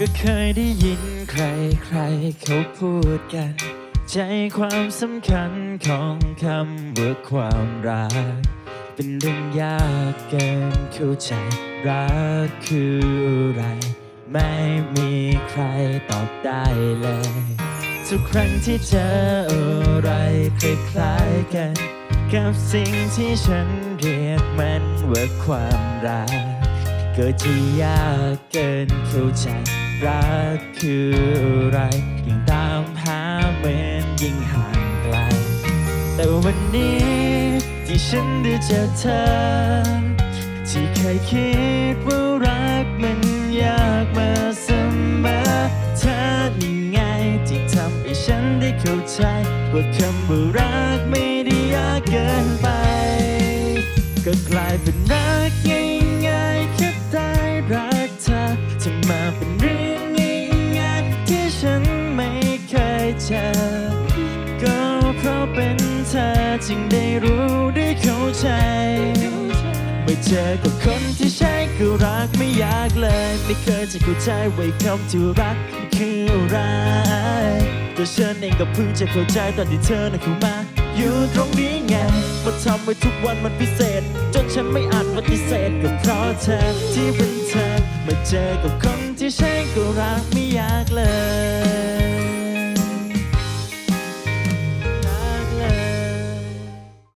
ก็เคยได้ยินใครใครเขาพูดกัน ใจความสำคัญของคำว่าความรัก เป็นเรื่องยากเกินเข้าใจ รักคืออะไร ไม่มีใครตอบได้เลย ทุกครั้งที่เจออะไรคล้ายๆกัน กับสิ่งที่ฉันเรียกมันว่าความรัก ก็ที่ยากเกินเข้าใจ รักคืออะไรยิ่งตามหาเหมือนยิ่งห่างไกล แต่วันนี้ที่ฉันได้เจอเธอ ที่เคยคิดว่ารักมันยากมาเสมอเธอนี่ไงที่ทำให้ฉันได้เข้าใจ ว่าคำว่ารักไม่ได้ยากเกินไป ก็กลายเป็นรักง่ายๆแค่ได้ รักเธอจะมาเป็นเรื่องง่ายๆที่ฉันไม่เคยเจอ ก็เพราะเป็นเธอจึงได้รู้ได้เข้าใจเมื่อเจอกับคนที่ใช่ก็รักไม่อยากเลย ไม่เคยจะเข้าใจว่าคำที่รักคืออะไรตัวฉันเองก็เพิ่งจะเข้าใจตอนที่เธอนั้นเข้ามา อยู่ตรงนี้ไงมาทำให้ทุกวันมันพิเศษ จนฉันไม่อาจปฏิเสธก็เพราะเธอที่เป็นเธอไม่เจอกับคนที่ใช่ก็รักไม่ยากเลย